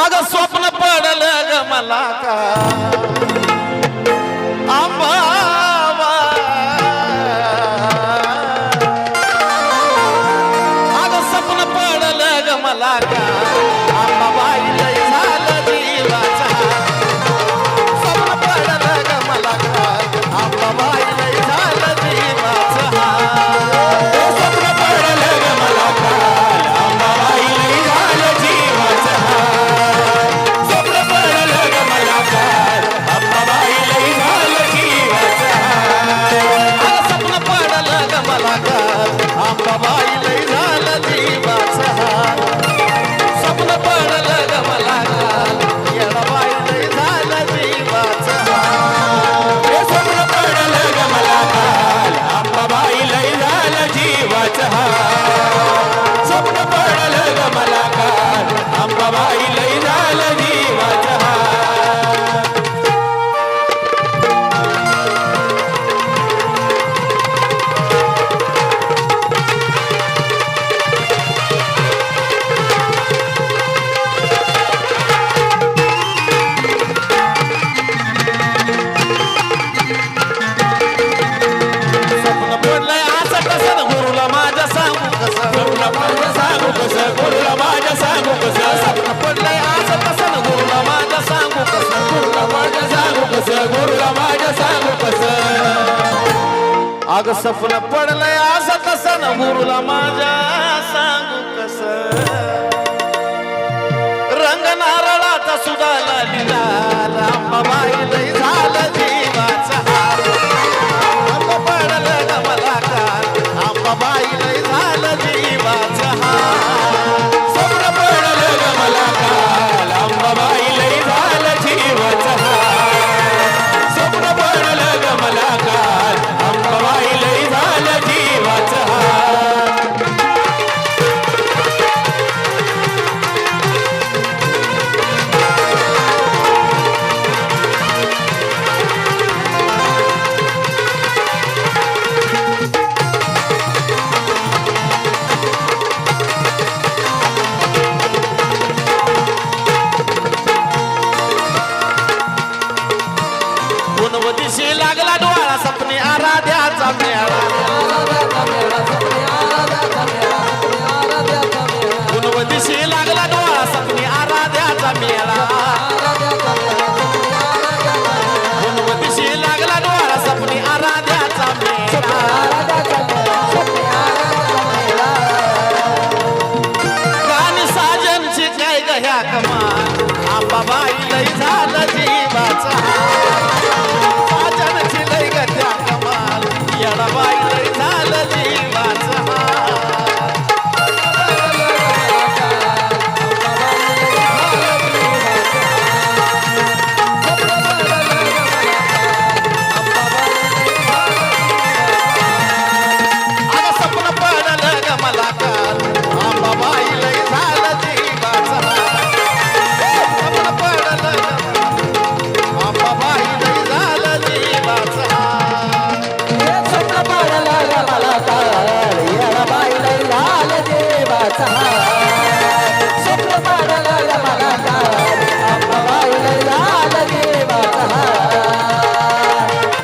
आग स्वप्न पडलं ग मला का? आग स्वप्न पडलं ग मला का? आग सपन पडलंय आज कसन मुरुला माझ्या सांगू कस? रंगणार मेला. कान साजनची काय गह्या कमा आंबाबाई लय झालं जीवाचा साजनची लय गत्या